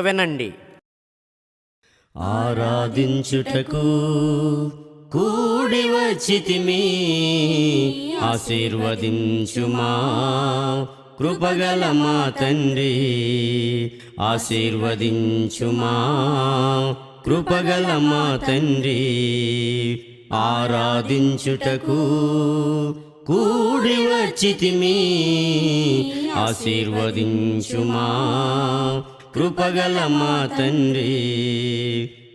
వినండి. ఆరాధించుటకు కూడి వచ్చితిమి ఆశీర్వదించుమా కృపగల మా తండ్రి ఆశీర్వదించుమా కృపగల మా తండ్రి ఆరాధించుటకు కూడి వచ్చితిమి ఆశీర్వదించుమా కృపగల మా తండ్రి?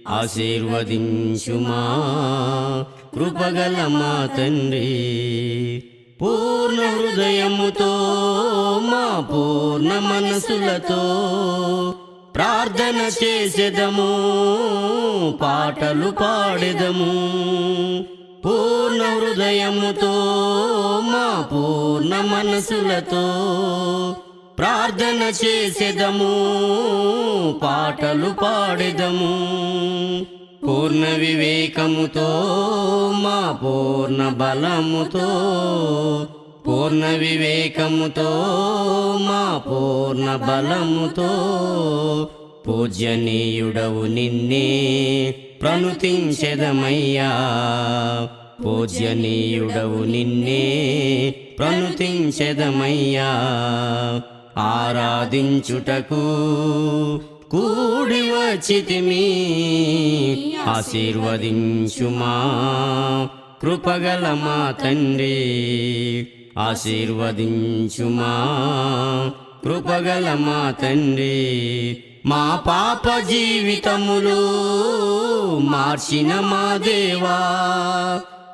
ఆశీర్వదించుమా? కృపగల మా తండ్రి? పూర్ణ హృదయముతో మా పూర్ణ మనసులతో ప్రార్థన చేసేదము పాటలు పాడెదము. పూర్ణ హృదయముతో మా పూర్ణ మనసులతో ప్రార్థన చేసేదము పాటలు పాడెదము. పూర్ణ వివేకముతో మా పూర్ణ బలముతో పూర్ణ వివేకముతో మా పూర్ణ బలముతో పూజనీయుడవు నిన్నే ప్రణుతించెదమయ్యా పూజనీయుడవు నిన్నే ప్రణుతించెదమయ్యా ఆరాధించుటకు కూడి వచ్చితిమి ఆశీర్వదించుమా కృపగల మా తండ్రి. ఆశీర్వదించుమా కృపగల మా తండ్రి. మా పాప జీవితములు మార్చిన మా దేవా.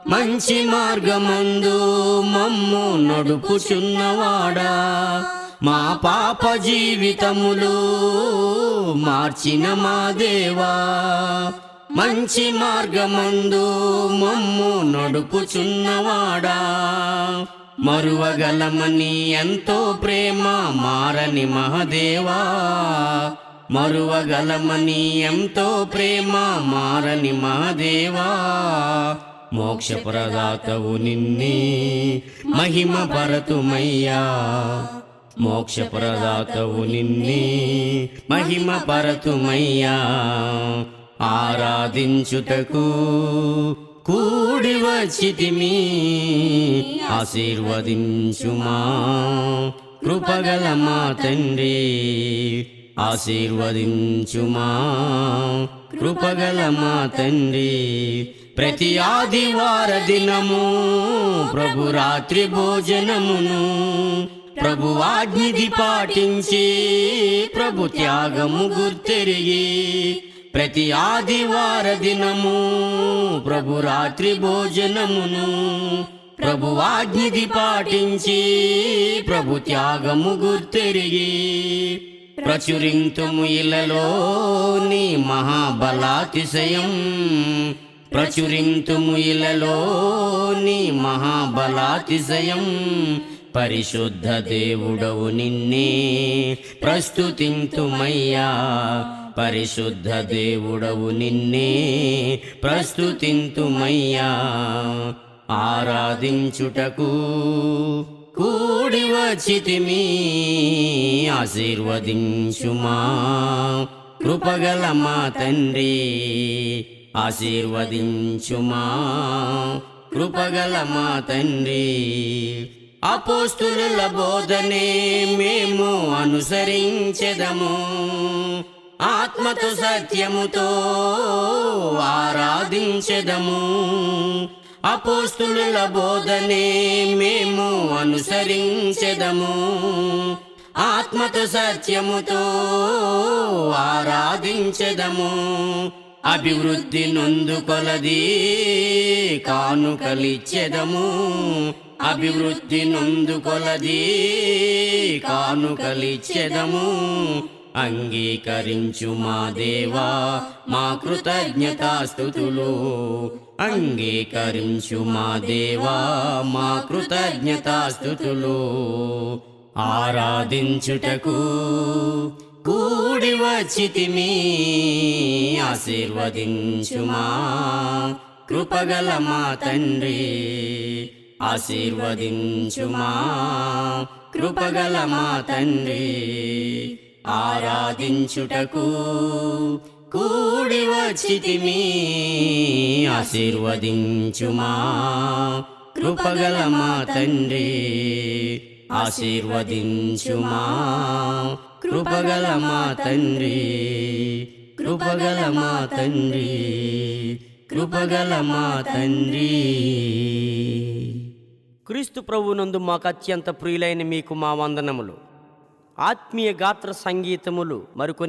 మంచి మార్గమందు మమ్ము నడుపుచున్నవాడా. మా పాప జీవితములు మార్చిన మా దేవా. మంచి మార్గమందు మమ్ము నడుపుచున్నవాడా. మరువగలమని ఎంతో ప్రేమ మారని మహదేవా. మరువగలమని ఎంతో ప్రేమ మారని మహదేవా. మోక్షప్రదాతవు నిన్నే మహిమ పరతుమయ్యా. మోక్షప్రదాతవు నిన్నే మహిమ పరతుమయ్యా. ఆరాధించుటకు కూడి వచ్చితిమి. ఆశీర్వదించుమా. కృపగల మా తండ్రి. ఆశీర్వదించుమా. కృపగల మా తండ్రి. ప్రతి ఆదివార దినము ప్రభు రాత్రి భోజనమును ప్రభు ఆజ్ఞది పాటించి ప్రభు త్యాగము గుర్తెరిగి ప్రతి ఆదివార దినము ప్రభు రాత్రి భోజనమును ప్రభు ఆజ్ఞది పాటించి ప్రభు త్యాగము గుర్తెరిగి ప్రచురింతుము ఇలలో నీ మహాబలాతిశయం ప్రచురింతుము ఇలలో నీ మహాబలాతిశయం పరిశుద్ధ దేవుడవు నిన్నే ప్రస్తుతింతుమయ్యా. పరిశుద్ధ దేవుడవు నిన్నే ప్రస్తుతింతుమయ్యా. ఆరాధించుటకు కూడి వచ్చితిమి ఆశీర్వదించుమా. కృపగల మా తండ్రి ఆశీర్వదించుమా. కృపగల మా తండ్రి అపోస్తుల బోధనే మేము అనుసరించెదము. ఆత్మతో సత్యముతో ఆరాధించెదము. అపోస్తుల బోధనే మేము అనుసరించెదము. ఆత్మతో సత్యముతో ఆరాధించెదము. అభివృద్ధి నొందుకొలది కానుకలిచ్చెదము. అభివృద్ధి నొందుకొలది కానుకలిచ్చెదము అంగీకరించు మా దేవా మా కృతజ్ఞతాస్థుతులు. అంగీకరించు మా దేవా మా కృతజ్ఞతాస్థుతులు. ఆరాధించుటకు కూడి వచ్చితిమి ఆశీర్వదించుమా కృపగల మా తండ్రి. ఆశీర్వదించుమా. కృపగల మా తండ్రి. ఆరాధించుటకు కూడి వచ్చితిమి ఆశీర్వదించుమా. కృపగల మా తండ్రి. ఆశీర్వదించుమా. కృపగల మా తండ్రి. కృపగల మా తండ్రి. కృపగల మా తండ్రి. క్రీస్తు ప్రభునందు మాకు అత్యంత ప్రియులైన మీకు మా వందనములు. ఆత్మీయ గాత్ర సంగీతములు మరికొన్ని